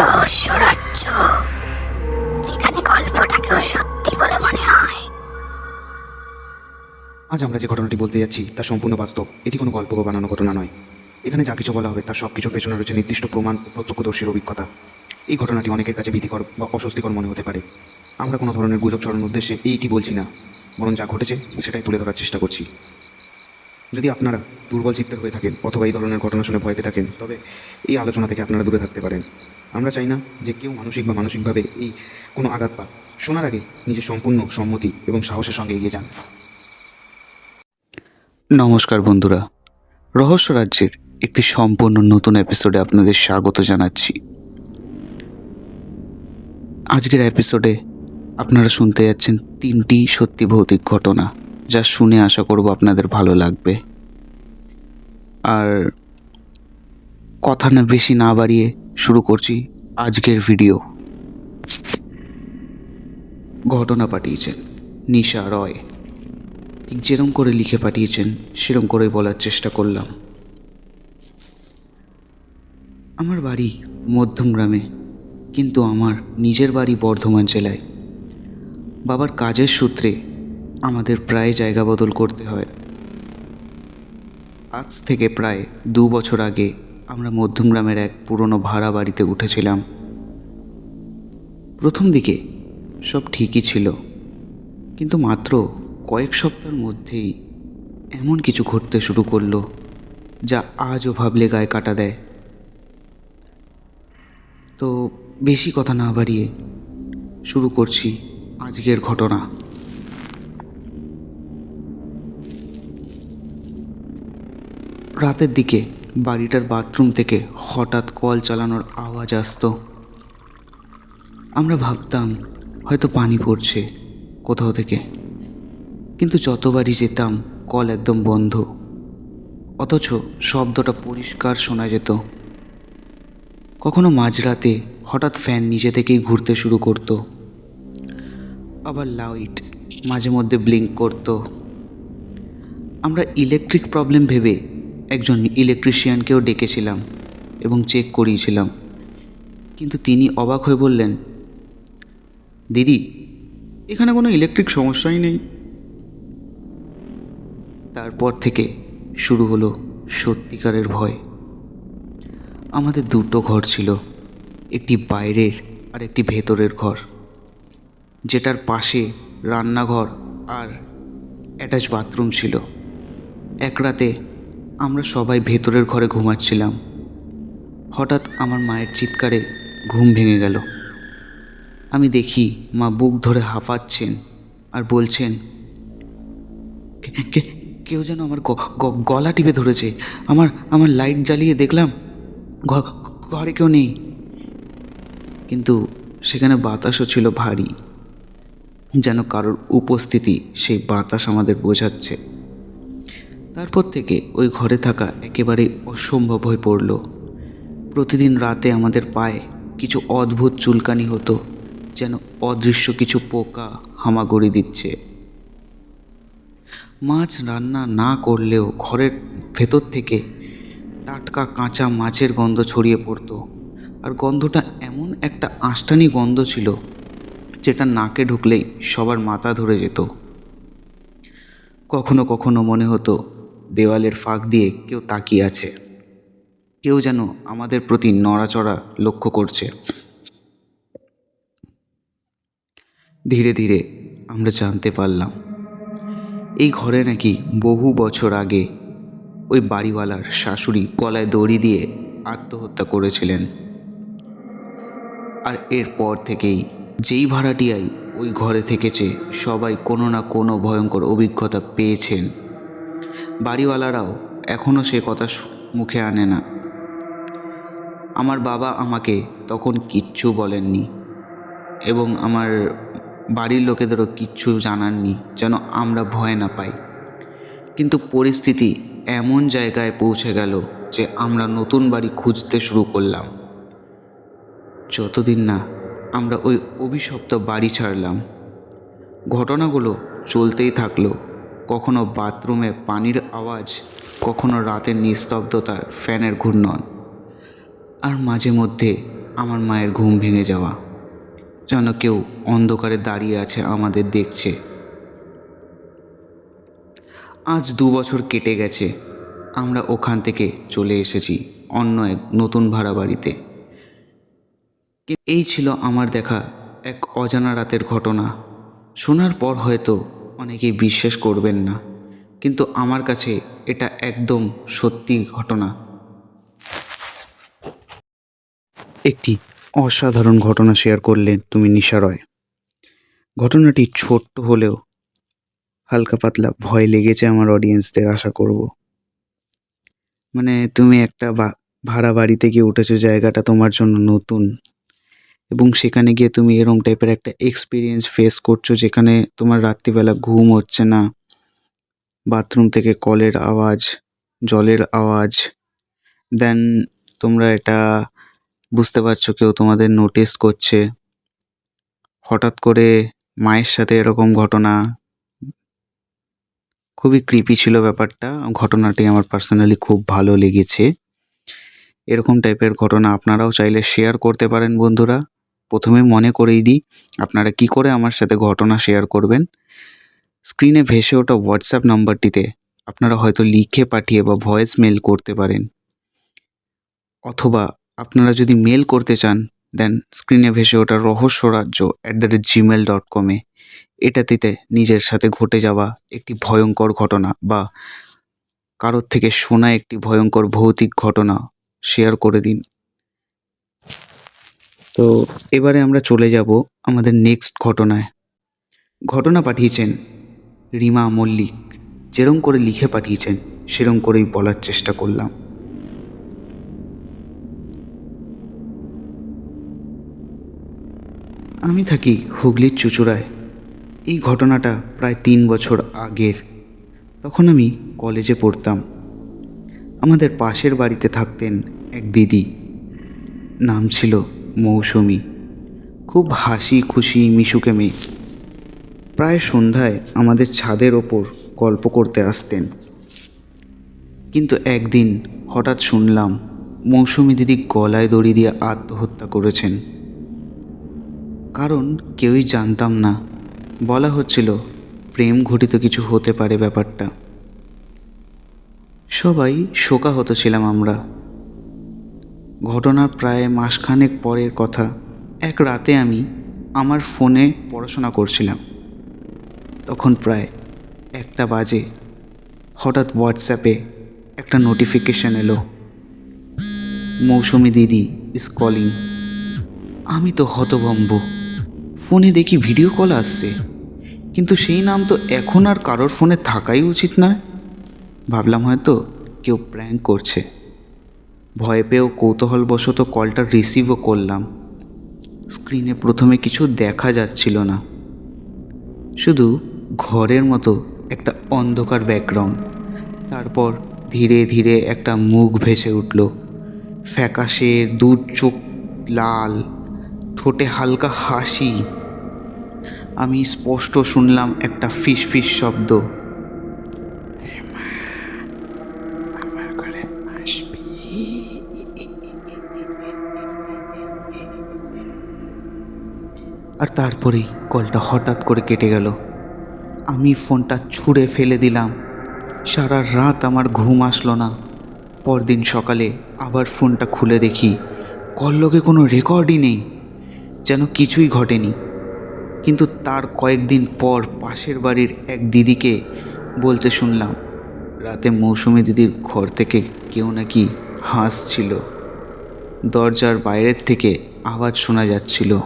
রহস্য রাজ্য যেখানে গল্পটাকেও সত্যি বলে মনে হয়। আজ আমরা যে ঘটনাটি বলতে যাচ্ছি, তা সম্পূর্ণ বাস্তব। এটি কোনো গল্প বানানো ঘটনা নয়। এখানে যা কিছু বলা হবে, তার সব কিছুর পেছনে রয়েছে নির্দিষ্ট প্রমাণ ও প্রত্যক্ষদর্শীর অভিজ্ঞতা। এই ঘটনাটি অনেকের কাছে ভীতিকর বা অস্বস্তিকর মনে হতে পারে। আমরা কোনো ধরনের গুজব ছড়ানোর উদ্দেশ্যে এইটি বলছি না, বরং যা ঘটেছে, সেটাই তুলে ধরার চেষ্টা করছি। যদি আপনারা দুর্বল চিত্তের হয়ে থাকেন, অথবা এই ধরনের ঘটনা শুনে ভয় পেয়ে থাকেন, তবে এই আলোচনা থেকে আপনারা দূরে থাকতে পারেন। আমরা চাই না যে কেউ মানসিক বা মানসিকভাবে এই কোনো আঘাত পাক। শোনার আগে নিজের সম্পূর্ণ সম্মতি এবং সাহসের সঙ্গে এগিয়ে যান। নমস্কার বন্ধুরা। রহস্য রাজ্যের একটি সম্পূর্ণ নতুন এপিসোডে আপনাদের স্বাগত জানাচ্ছি। আজকের এপিসোডে আপনারা শুনতে যাচ্ছেন তিনটি সত্যি ভৌতিক ঘটনা যা শুনে আশা করব আপনাদের ভালো লাগবে। আর কথা না বেশি না বাড়িয়ে শুরু করছি আজকের ভিডিও। ঘটনা পাঠিয়েছেন নিশা রয়। ঠিক যেরম করে লিখে পাঠিয়েছেন, সেরম করে বলার চেষ্টা করলাম। আমার বাড়ি মধ্যম গ্রামে, কিন্তু আমার নিজের বাড়ি বর্ধমান জেলায়। বাবার কাজের সূত্রে আমাদের প্রায় জায়গা বদল করতে হয়। আজ থেকে প্রায় দু বছর আগে আমরা মধ্যম গ্রামের এক পুরনো ভাড়া বাড়িতে উঠেছিলাম। প্রথম দিকে সব ঠিকই ছিল, কিন্তু মাত্র কয়েক সপ্তাহের মধ্যেই এমন কিছু ঘটতে শুরু করল যা আজও ভাবলে গায়ে কাটা দেয়। তো বেশি কথা না বাড়িয়ে শুরু করছি আজকের ঘটনা। রাতের দিকে বাড়িটার বাথরুম থেকে হঠাৎ কল চালানোর আওয়াজ আসতো। আমরা ভাবতাম, হয়তো পানি পড়ছে কোথাও থেকে। কিন্তু যতবারই যেতাম, কল একদম বন্ধ। অথচ শব্দটা পরিষ্কার শোনা যেত। কখনো মাঝরাতে হঠাৎ ফ্যান নিজে থেকেই ঘুরতে শুরু করতো। আবার লাইট মাঝে মধ্যে ব্লিঙ্ক করতো। আমরা ইলেকট্রিক প্রবলেম ভেবে একজন ইলেকট্রিশিয়ানকেও ডেকেছিলাম এবং চেক করিয়েছিলাম। কিন্তু তিনি অবাক হয়ে বললেন, দিদি, এখানে কোনো ইলেকট্রিক সমস্যাই নেই। তারপর থেকে শুরু হলো সত্যিকারের ভয়। আমাদের দুটো ঘর ছিল, একটি বাইরের আর একটি ভেতরের ঘর, যেটার পাশে রান্নাঘর আর অ্যাটাচ বাথরুম ছিল। এক রাতে আমরা সবাই ভেতরের ঘরে ঘুমাচ্ছিলাম। হঠাৎ আমার মায়ের চিৎকারে ঘুম ভেঙে গেল। আমি দেখি মা বুক ধরে হাঁপাচ্ছেন আর বলছেন, "কে- কে- কেউ যেন আমার গলা টিপে ধরেছে। আমার আমার লাইট জ্বালিয়ে দেখলাম ঘরে কেউ নেই। কিন্তু সেখানে বাতাসও ছিল ভারী, যেন কারোর উপস্থিতি সেই বাতাস আমাদের বোঝাচ্ছে। তারপর থেকে ওই ঘরে থাকা একেবারেই অসম্ভব হয়ে পড়ল। প্রতিদিন রাতে আমাদের পায়ে কিছু অদ্ভুত চুলকানি হতো, যেন অদৃশ্য কিছু পোকা হামাগুড়ি দিচ্ছে। মাছ রান্না না করলেও ঘরের ভেতর থেকে টাটকা কাঁচা মাছের গন্ধ ছড়িয়ে পড়তো, আর গন্ধটা এমন একটা আষ্টানি গন্ধ ছিল, যেটা নাকে ঢুকলেই সবার মাথা ধরে যেত। কখনো কখনো মনে হতো দেওয়ালের ফাঁক দিয়ে কেউ তাকিয়ে আছে। কেউ যেন আমাদের প্রতি নড়াচড়া লক্ষ্য করছে। ধীরে ধীরে আমরা জানতে পারলাম, এই ঘরে নাকি বহু বছর আগে ওই বাড়িওয়ালার শাশুড়ি গলায় দড়ি দিয়ে আত্মহত্যা করেছিলেন। আর এরপর থেকেই যেই ভাড়াটিয়াই ওই ঘরে থেকেছে, সবাই কোনো না কোনো ভয়ঙ্কর অভিজ্ঞতা পেয়েছেন। বাড়িওয়ালারাও এখনও সে কথা মুখে আনে না। আমার বাবা আমাকে তখন কিচ্ছু বলেননি এবং আমার বাড়ির লোকেদেরও কিচ্ছু জানাননি যেন আমরা ভয় না পাই। কিন্তু পরিস্থিতি এমন জায়গায় পৌঁছে গেল যে আমরা নতুন বাড়ি খুঁজতে শুরু করলাম। যতদিন না আমরা ওই অভিশপ্ত বাড়ি ছাড়লাম। ঘটনাগুলো চলতেই থাকল। কখনো বাথরুমে পানির আওয়াজ, কখনো রাতের নিস্তব্ধতার ফ্যানের ঘূর্ণন। আর মাঝে মধ্যে আমার মায়ের ঘুম ভেঙে যাওয়া। যেন কেউ অন্ধকারে দাঁড়িয়ে আছে আমাদের দেখছে। আজ দু বছর কেটে গেছে। আমরা ওখান থেকে চলে এসেছি অন্য এক নতুন ভাড়া বাড়িতে। এই ছিল আমার দেখা এক অজানা রাতের ঘটনা। শোনার পর হয়তো অনেকেই বিশ্বাস করবেন না, কিন্তু আমার কাছে এটা একদম সত্যি ঘটনা। একটি অসাধারণ ঘটনা শেয়ার করলেন তুমি নিশা রয় ঘটনাটি ছোট্ট হলেও হালকা পাতলা ভয় লেগেছে আমার অডিয়েন্সদের আশা করব। মানে তুমি একটা ভাড়া বাড়িতে গিয়ে উঠেছো, জায়গাটা তোমার জন্য নতুন। এবং সেখানে গিয়ে তুমি এরম টাইপের একটা এক্সপিরিয়েন্স ফেস করছ যেখানে তোমার রাত্রিবেলা ঘুম হচ্ছে না। বাথরুম থেকে কলের আওয়াজ, জলের আওয়াজ। দেন তোমরা এটা বুঝতে পারছ কেউ তোমাদের নোটিস করছে। হঠাৎ করে মায়ের সাথে এরকম ঘটনা। খুবই ক্রিপি ছিল ব্যাপারটা। ঘটনাটি আমার পার্সোনালি খুব ভালো লেগেছে। এরকম টাইপের ঘটনা আপনারাও চাইলে শেয়ার করতে পারেন বন্ধুরা। প্রথমে মনে করেই দিই, আপনারা কি করে আমার সাথে ঘটনা শেয়ার করবেন? স্ক্রিনে ভেসে ওঠা হোয়াটসঅ্যাপ নাম্বারটিতে আপনারা হয়তো লিখে পাঠিয়ে বা ভয়েস মেল করতে পারেন। অথবা আপনারা যদি মেল করতে চান দেন স্ক্রিনে ভেসে ওঠা Rahasya Rajya at the rate Gmail dot কমে এটাতে নিজের সাথে ঘটে যাওয়া একটি ভয়ঙ্কর ঘটনা বা কারোর থেকে শোনা একটি ভয়ঙ্কর ভৌতিক ঘটনা শেয়ার করে দিন। তো এবারে আমরা চলে যাব আমাদের নেক্সট ঘটনায়। ঘটনা পাঠিয়েছেন রিমা মল্লিক। যেরম করে লিখে পাঠিয়েছেন, সেরম করেই বলার চেষ্টা করলাম। আমি থাকি হুগলির চুচুড়ায়। এই ঘটনাটা প্রায় তিন বছর আগের। তখন আমি কলেজে পড়তাম। আমাদের পাশের বাড়িতে থাকতেন এক দিদি। নাম ছিল মৌসুমি। খুব হাসি খুশি মিশুকে মেয়ে। প্রায় সন্ধ্যায় আমাদের ছাদের ওপর গল্প করতে আসতেন। কিন্তু একদিন হঠাৎ শুনলাম মৌসুমি দিদি গলায় দড়ি দিয়ে আত্মহত্যা করেছেন। কারণ কেউই জানতাম না, বলা হচ্ছিল প্রেম ঘটিত কিছু হতে পারে ব্যাপারটা। সবাই শোকাহত ছিলাম আমরা। ঘটনার প্রায় মাসখানেক পরের কথা। এক রাতে আমি আমার ফোনে পড়াশোনা করছিলাম। তখন প্রায় একটা বাজে। হঠাৎ হোয়াটসঅ্যাপে একটা নোটিফিকেশন এলো। মৌসুমি দিদি ইজ কলিং আমি তো হতভম্ব। ফোনে দেখি ভিডিও কল আসছে। কিন্তু সেই নাম তো এখন আর কারোর ফোনে থাকাই উচিত নয়। ভাবলাম হয়তো কেউ প্র্যাঙ্ক করছে। ভয় পেয়েও কৌতূহলবশত কলটা রিসিভও করলাম। স্ক্রিনে প্রথমে কিছু দেখা যাচ্ছিল না। শুধু ঘরের মতো একটা অন্ধকার ব্যাকগ্রাউন্ড তারপর ধীরে ধীরে একটা মুখ ভেসে উঠল। ফ্যাকাশে দু চোখ লাল, ঠোঁটে হালকা হাসি। আমি স্পষ্ট শুনলাম একটা ফিস ফিস শব্দ। আর তারপরেই কলটা হঠাৎ করে কেটে গেল। আমি ফোনটা ছুঁড়ে ফেলে দিলাম। সারা রাত আমার ঘুম আসলো না। পরদিন সকালে আবার ফোনটা খুলে দেখি কল্লকে কোনো রেকর্ডই নেই, যেন কিছুই ঘটেনি। কিন্তু তার কয়েকদিন পর পাশের বাড়ির এক দিদিকে বলতে শুনলাম, রাতে মৌসুমি দিদির ঘর থেকে কেউ নাকি হাসছিল। দরজার বাইরের থেকে আওয়াজ শোনা যাচ্ছিল।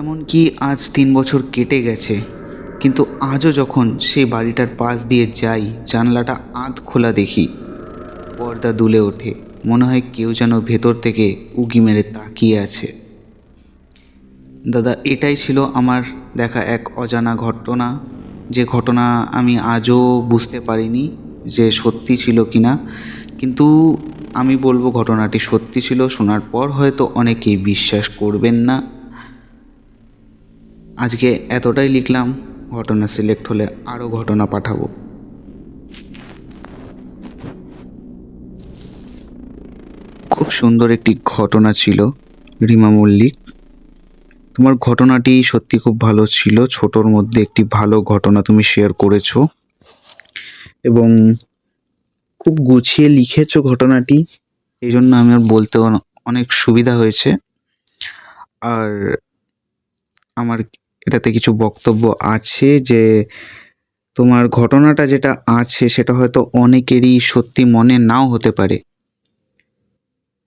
এমনকি আজ তিন বছর কেটে গেছে, কিন্তু আজও যখন সেই বাড়িটার পাশ দিয়ে যাই, জানলাটা আধ খোলা দেখি। পর্দা দুলে ওঠে, মনে হয় কেউ যেন ভেতর থেকে উকি মেরে তাকিয়ে আছে। দাদা, এটাই ছিল আমার দেখা এক অজানা ঘটনা। যে ঘটনা আমি আজও বুঝতে পারিনি যে সত্যি ছিল কি না কিন্তু আমি বলব ঘটনাটি সত্যি ছিল, শোনার পর হয়তো অনেকেই বিশ্বাস করবেন না। আজকে এতটাই লিখলাম, ঘটনা সিলেক্ট হলে আরও ঘটনা পাঠাবো। খুব সুন্দর একটি ঘটনা ছিল, রিমা মল্লিক। তোমার ঘটনাটি সত্যি খুব ভালো ছিল, ছোটোর মধ্যে একটি ভালো ঘটনা তুমি শেয়ার করেছ। এবং খুব গুছিয়ে লিখেছো ঘটনাটি এই জন্য আমার বলতে অন- অনেক সুবিধা হয়েছে। আর আমার এটাতে কিছু বক্তব্য আছে যে তোমার ঘটনাটা যেটা আছে সেটা হয়তো অনেকেরই সত্যি মনে নাও হতে পারে।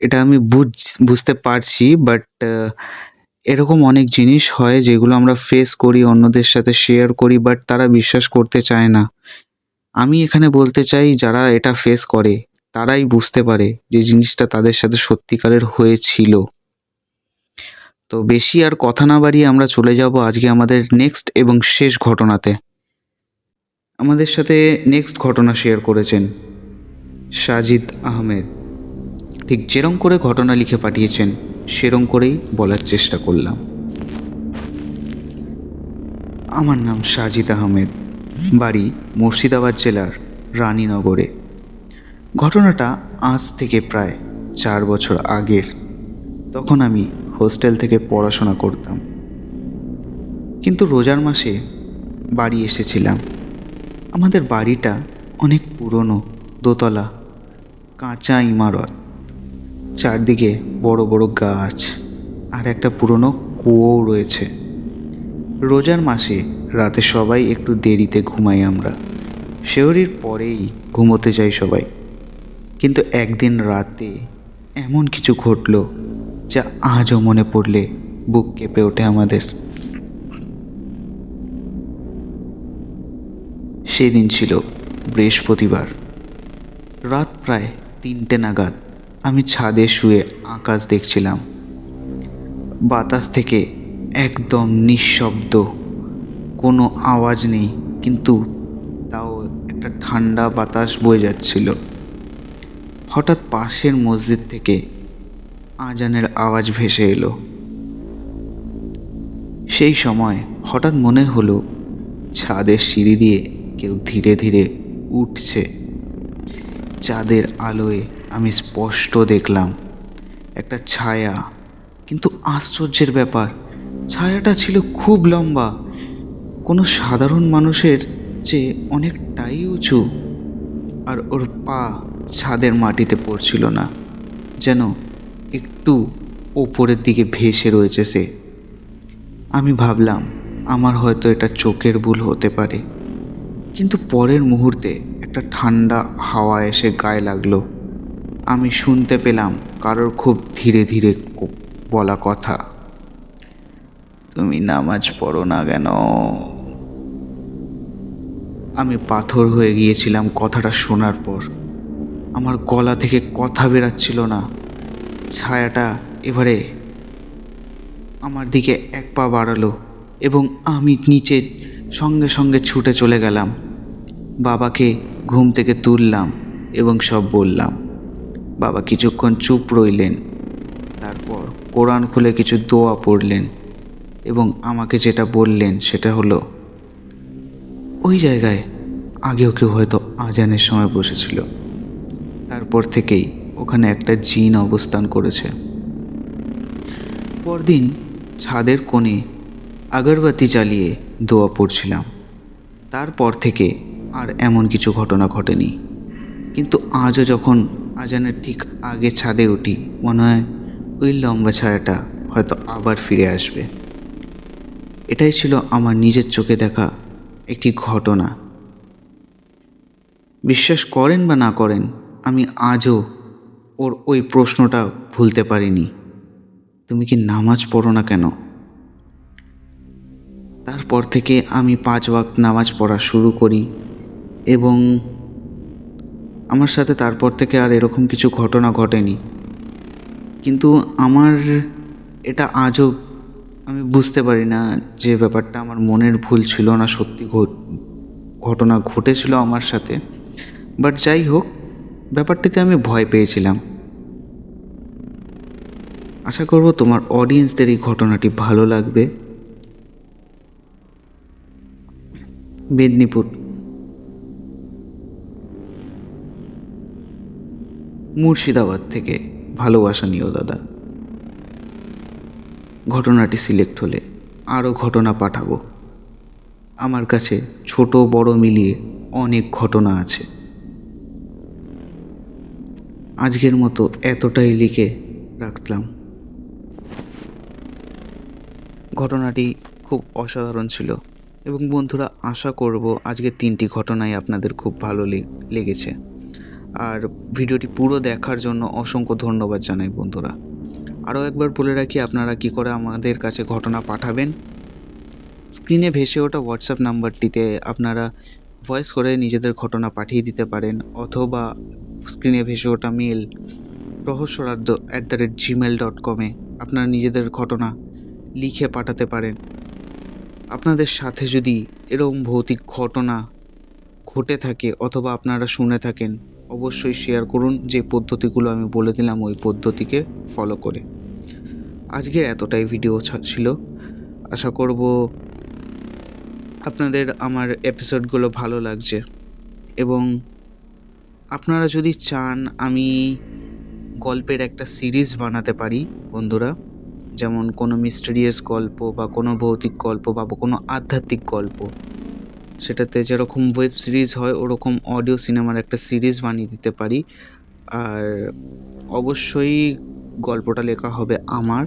এটা আমি বুঝ, বুঝতে পারছি বাট এরকম অনেক জিনিস হয় যেগুলো আমরা ফেস করি, অন্যদের সাথে শেয়ার করি বাট তারা বিশ্বাস করতে চায় না। আমি এখানে বলতে চাই, যারা এটা ফেস করে, তারাই বুঝতে পারে যে জিনিসটা তাদের সাথে সত্যিকারের হয়েছিল। তো বেশি আর কথা না বাড়িয়ে আমরা চলে যাব আজকে আমাদের নেক্সট এবং শেষ ঘটনাতে। আমাদের সাথে নেক্সট ঘটনা শেয়ার করেছেন সাজিদ আহমেদ। ঠিক যেরম করে ঘটনা লিখে পাঠিয়েছেন, সেরম করেই বলার চেষ্টা করলাম। আমার নাম সাজিদ আহমেদ, বাড়ি মুর্শিদাবাদ জেলার রানীনগরে। ঘটনাটা আজ থেকে প্রায় চার বছর আগের। তখন আমি হোস্টেল থেকে পড়াশোনা করতাম। কিন্তু রোজার মাসে বাড়ি এসেছিলাম। আমাদের বাড়িটা অনেক পুরনো, দোতলা, কাঁচা ইমারত। চারদিকে বড় বড় গাছ আর একটা পুরনো কুয়োও রয়েছে। রোজার মাসে রাতে সবাই একটু দেরিতে ঘুমাই আমরা। শেহরির পরেই ঘুমোতে যাই সবাই। কিন্তু একদিন রাতে এমন কিছু ঘটলো যা আজও মনে পড়লে বুক কেঁপে ওঠে আমাদের। সেদিন ছিল বৃহস্পতিবার। রাত প্রায় তিনটে নাগাদ আমি ছাদে শুয়ে আকাশ দেখছিলাম। বাতাস থেকে একদম নিঃশব্দ। কোনো আওয়াজ নেই, কিন্তু তাও একটা ঠান্ডা বাতাস বয়ে যাচ্ছিল। হঠাৎ পাশের মসজিদ থেকে আজানের আওয়াজ ভেসে এলো। সেই সময় হঠাৎ মনে হলো, ছাদের সিঁড়ি দিয়ে কেউ ধীরে ধীরে উঠছে। চাঁদের আলোয় আমি স্পষ্ট দেখলাম, একটা ছায়া। কিন্তু আশ্চর্যের ব্যাপার, ছায়াটা ছিল খুব লম্বা। কোনো সাধারণ মানুষের চেয়ে অনেকটাই উঁচু। আর ওর পা ছাদের মাটিতে পড়ছিল না, যেন একটু ওপরের দিকে ভেসে রয়েছে সে। আমি ভাবলাম, আমার হয়তো এটা চোখের ভুল হতে পারে। কিন্তু পরের মুহূর্তে একটা ঠান্ডা হাওয়া এসে গায়ে লাগল। আমি শুনতে পেলাম কারোর খুব ধীরে ধীরে বলা কথা। তুমি নামাজ পড়ো না কেন? আমি পাথর হয়ে গিয়েছিলাম কথাটা শোনার পর। আমার গলা থেকে কথা বেরাচ্ছিল না। ছায়াটা এবারে আমার দিকে এক পা বাড়ালো এবং আমি নিচে সঙ্গে সঙ্গে ছুটে চলে গেলাম। বাবাকে ঘুম থেকে তুললাম এবং সব বললাম। বাবা কিছুক্ষণ চুপ রইলেন, তারপর কোরআন খুলে কিছু দোয়া পড়লেন এবং আমাকে যেটা বললেন সেটা হলো, ওই জায়গায় আগেও কেউ হয়তো আজানের সময় বসেছিল। তারপর থেকেই ওখানে একটা জিন অবস্থান করেছে। পরদিন ছাদের কোণে আগরবাতি জ্বালিয়ে দোয়া পড়ছিলাম। তারপর থেকে আর এমন কিছু ঘটনা ঘটেনি। কিন্তু আজও যখন আজানের ঠিক আগে ছাদে উঠি, মনে হয় ওই লম্বা ছায়াটা হয়তো আবার ফিরে আসবে। এটাই ছিল আমার নিজের চোখে দেখা একটি ঘটনা। বিশ্বাস করেন বা না করেন, আমি আজও ওর ওই প্রশ্নটা ভুলতে পারিনি। তুমি কি নামাজ পড়ো না কেন? তারপর থেকে আমি পাঁচ ওয়াক্ত নামাজ পড়া শুরু করি এবং আমার সাথে তারপর থেকে আর এরকম কিছু ঘটনা ঘটেনি। কিন্তু আমার এটা আজও আমি বুঝতে পারি না যে ব্যাপারটা আমার মনের ভুল ছিল না সত্যি ঘট- ঘটনা ঘটেছিল আমার সাথে। বাট যাই হোক ব্যাপারটিতে আমি ভয় পেয়েছিলাম। আশা করব তোমার অডিয়েন্সদের এই ঘটনাটি ভালো লাগবে। মেদিনীপুর। মুর্শিদাবাদ থেকে। ভালোবাসা নিও দাদা। ঘটনাটি সিলেক্ট হলে আরও ঘটনা পাঠাবো। আমার কাছে ছোট বড় মিলিয়ে অনেক ঘটনা আছে। আজকের মতো এতটাই লিখে রাখলাম। ঘটনাটি খুব অসাধারণ ছিল এবং বন্ধুরা, আশা করব আজকের তিনটি ঘটনাই আপনাদের খুব ভালো লেগেছে। আর ভিডিওটি পুরো দেখার জন্য অসংখ্য ধন্যবাদ জানাই বন্ধুরা। আরও একবার বলে রাখি, আপনারা কি করে আমাদের কাছে ঘটনা পাঠাবেন? স্ক্রিনে ভেসে ওঠা হোয়াটসঅ্যাপ নাম্বারটিতে আপনারা ভয়েস করে নিজেদের ঘটনা পাঠিয়ে দিতে পারেন অথবা স্ক্রিনে ভেসে ওঠা mail Rahasyarajya at the rate Gmail dot কমে আপনারা নিজেদের ঘটনা লিখে পাঠাতে পারেন। আপনাদের সাথে যদি এরকম ভৌতিক ঘটনা ঘটে থাকে অথবা আপনারা শুনে থাকেন, অবশ্যই শেয়ার করুন যে পদ্ধতিগুলো আমি বলে দিলাম ওই পদ্ধতিকে ফলো করে। আজকের এতটাই ভিডিও ছিল। আশা করব আপনাদের আমার এপিসোডগুলো ভালো লাগছে। এবং আপনারা যদি চান আমি গল্পের একটা সিরিজ বানাতে পারি, বন্ধুরা, যেমন কোনো মিস্টেরিয়াস গল্প বা কোনো ভৌতিক গল্প বা কোনো আধ্যাত্মিক গল্প, সেটাতে যেরকম ওয়েব সিরিজ হয়, ওরকম অডিও সিনেমার একটা সিরিজ বানিয়ে দিতে পারি। আর অবশ্যই গল্পটা লেখা হবে আমার।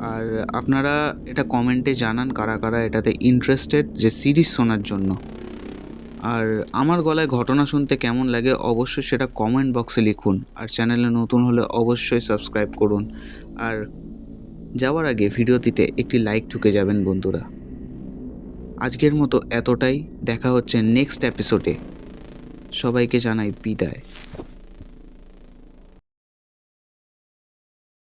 আর আপনারা এটা কমেন্টে জানান কারা কারা এটাতে ইন্টারেস্টেড যে সিরিজ শোনার জন্য। আর আমার গলায় ঘটনা শুনতে কেমন লাগে অবশ্যই সেটা কমেন্ট বক্সে লিখুন। আর চ্যানেলে নতুন হলে অবশ্যই সাবস্ক্রাইব করুন। আর যাওয়ার আগে ভিডিওটিতে একটি লাইক ঠুকে যাবেন বন্ধুরা। আজকের মতো এতটাই। দেখা হচ্ছে নেক্সট এপিসোডে সবাইকে জানাই বিদায়।